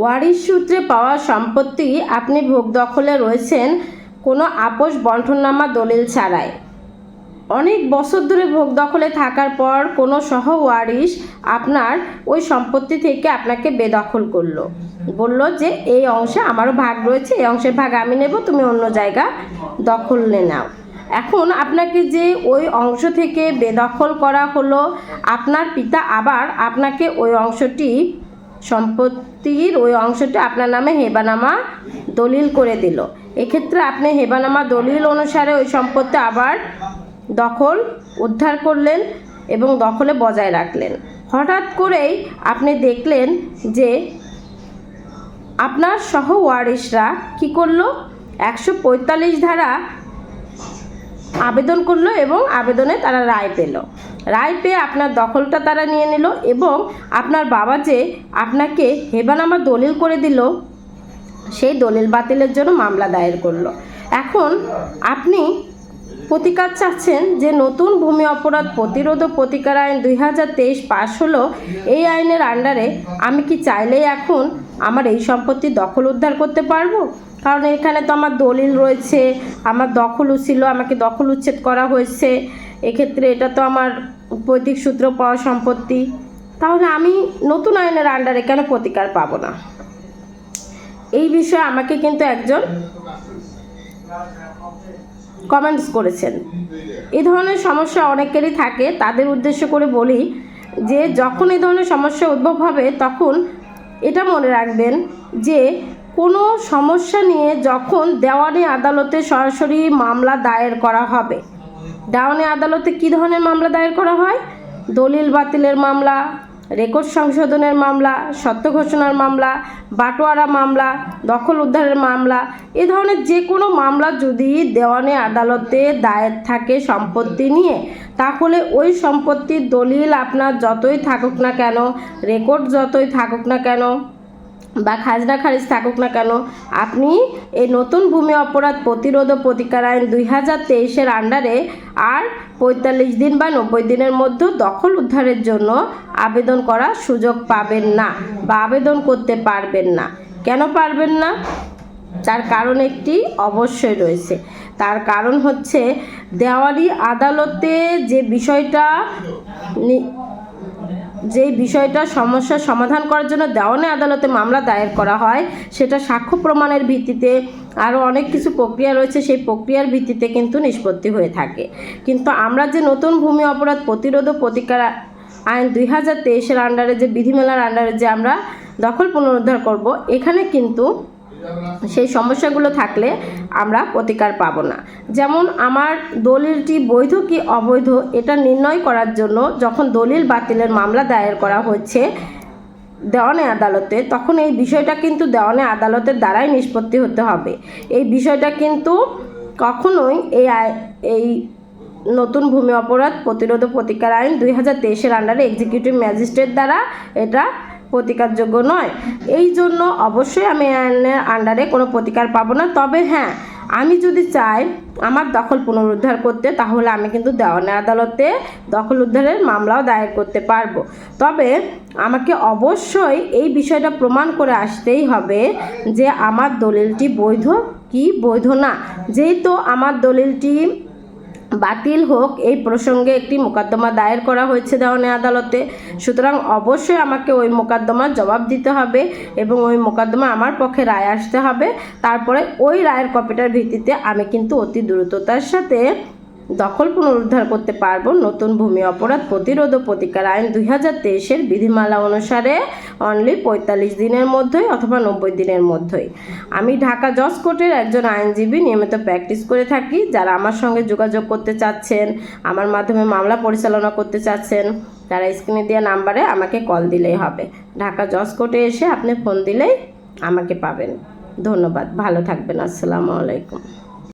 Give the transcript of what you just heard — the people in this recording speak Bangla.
ওয়ারিশ সূত্রে পাওয়া সম্পত্তি আপনি ভোগ দখলে রয়েছেন কোনো আপোষ বন্টননামা দলিল ছাড়াই। অনেক বছর ধরে ভোগ দখলে থাকার পর কোনো সহ ওয়ারিশ আপনার ওই সম্পত্তি থেকে আপনাকে বেদখল করল। বলল যে, এই অংশে আমারও ভাগ রয়েছে, এই অংশের ভাগ আমি নেব, তুমি অন্য জায়গা দখল নাও। এখন আপনাকে যে ওই অংশ থেকে বেদখল করা হলো, আপনার পিতা আবার আপনাকে ওই অংশটি সম্পত্তির ওই অংশটি আপনার নামে হেবানামা দলিল করে দিল। এক্ষেত্রে আপনি হেবানামা দলিল অনুসারে ওই সম্পত্তি আবার দখল উদ্ধার করলেন এবং দখলে বজায় রাখলেন। হঠাৎ করেই আপনি দেখলেন যে আপনার সহ ওয়ারিশরা কী করল? একশো পঁয়তাল্লিশ ধারা আবেদন করল এবং আবেদনে তারা রায় পেল। রায় পেয়ে আপনার দখলটা তারা নিয়ে নিল এবং আপনার বাবা যে আপনাকে হেবানামা দলিল করে দিল, সেই দলিল বাতিলের জন্য মামলা দায়ের করল। এখন আপনি প্রতিকার চাচ্ছেন যে নতুন ভূমি অপরাধ প্রতিরোধ ও প্রতিকার আইন দুই হাজার তেইশ পাশ হলো এই আইনের আন্ডারে আমি কি চাইলেই এখন আমার এই সম্পত্তি দখল উদ্ধার করতে পারব? কারণ এখানে তো আমার দলিল রয়েছে, আমার দখল ছিল, আমাকে দখল উচ্ছেদ করা হয়েছে। এক্ষেত্রে এটা তো আমার পৈতৃক সূত্র পাওয়া সম্পত্তি, তাহলে আমি নতুন আইনের আন্ডারে কেন প্রতিকার পাবো না? এই বিষয়ে আমাকে কিন্তু একজন কমেন্টস করেছেন। এই ধরনের সমস্যা অনেকেরই থাকে। তাদের উদ্দেশ্য করে বলি যে, যখন এই ধরনের সমস্যা উদ্ভব হবে, তখন এটা মনে রাখবেন যে, কোনো সমস্যা নিয়ে যখন দেওয়ানি আদালতে সরাসরি মামলা দায়ের করা হবে দেওয়ানি আদালতে কী ধরনের মামলা দায়ের করা হয়? দলিল বাতিলের মামলা, রেকর্ড সংশোধনের মামলা, সত্য ঘোষণার মামলা, বাটোয়ারা মামলা, দখল উদ্ধারের মামলা, এ ধরনের যে কোনো মামলা যদি দেওয়ানি আদালতে দায়ের থাকে সম্পত্তি নিয়ে, তাহলে ওই সম্পত্তির দলিল আপনার যতই থাকুক না কেন, রেকর্ড যতই থাকুক না কেন বা খাজনা খারিজ থাকুক না কেন, আপনি এই নতুন ভূমি অপরাধ প্রতিরোধ ও প্রতিকার আইন দুই হাজার তেইশের আন্ডারে আর পঁয়তাল্লিশ দিন বা নব্বই দিনের মধ্যে দখল উদ্ধারের জন্য আবেদন করার সুযোগ পাবেন না বা আবেদন করতে পারবেন না। কেন পারবেন না? তার কারণ একটি অবশ্যই রয়েছে। তার কারণ হচ্ছে দেওয়ানি আদালতে যে বিষয়টা যেই বিষয়টা সমস্যার সমাধান করার জন্য দেওয়ানি আদালতে মামলা দায়ের করা হয়, সেটা সাক্ষ্য প্রমাণের ভিত্তিতে আরও অনেক কিছু প্রক্রিয়া রয়েছে, সেই প্রক্রিয়ার ভিত্তিতে কিন্তু নিষ্পত্তি হয়ে থাকে। কিন্তু আমরা যে নতুন ভূমি অপরাধ প্রতিরোধ ও প্রতিকার আইন দুই হাজার তেইশের আন্ডারে যে বিধিমেলার আন্ডারে যে আমরা দখল পুনরুদ্ধার করব, এখানে কিন্তু সেই সমস্যাগুলো থাকলে আমরা প্রতিকার পাব না। যেমন আমার দলিলটি বৈধ কি অবৈধ এটা নির্ণয় করার জন্য যখন দলিল বাতিলের মামলা দায়ের করা হচ্ছে দেওয়ানে আদালতে, তখন এই বিষয়টা কিন্তু দেওয়ানে আদালতের দ্বারাই নিষ্পত্তি হতে হবে। এই বিষয়টা কিন্তু কখনোই এই এই নতুন ভূমি অপরাধ প্রতিরোধ প্রতিকার আইন দুই হাজার তেইশের আন্ডারে এক্সিকিউটিভ ম্যাজিস্ট্রেট দ্বারা এটা প্রতিকারযোগ্য নয়। এই জন্য অবশ্যই আমি আইনের আন্ডারে কোনো প্রতিকার পাবো না। তবে হ্যাঁ আমি যদি চাই আমার দখল পুনরুদ্ধার করতে, তাহলে আমি কিন্তু দেওয়ানি আদালতে দখল উদ্ধারের মামলাও দায়ের করতে পারব। তবে আমাকে অবশ্যই এই বিষয়টা প্রমাণ করে আসতেই হবে যে আমার দলিলটি বৈধ কি বৈধ না। যেহেতু আমার দলিলটি বাতিল হোক, এই প্রসঙ্গে একটি মোকদ্দমা দায়ের করা হয়েছে দেওয়ানি আদালতে। সুতরাং অবশ্যই আমাকে ওই মোকদ্দমার জবাব দিতে হবে এবং ওই মোকদ্দমা আমার পক্ষে রায় আসতে হবে। তারপরে ওই রায়ের কপিটার ভিত্তিতে আমি কিন্তু অতি দ্রুততার সাথে দখল পুনরুদ্ধার করতে পারব নতুন ভূমি অপরাধ প্রতিরোধ ও প্রতিকার আইন দুই হাজার তেইশের বিধিমালা অনুসারে অনলি পঁয়তাল্লিশ দিনের মধ্যেই অথবা নব্বই দিনের মধ্যেই। আমি ঢাকা জজ কোর্টের একজন আইনজীবী নিয়মিত প্র্যাকটিস করে থাকি, যারা আমার সঙ্গে যোগাযোগ করতে চাচ্ছেন, আমার মাধ্যমে মামলা পরিচালনা করতে চাচ্ছেন, তারা স্ক্রিনে দেওয়া নাম্বারে আমাকে কল দিলেই হবে। ঢাকা জজ কোর্টে এসে আপনি ফোন দিলেই আমাকে পাবেন। ধন্যবাদ, ভালো থাকবেন, আসসালামু আলাইকুম।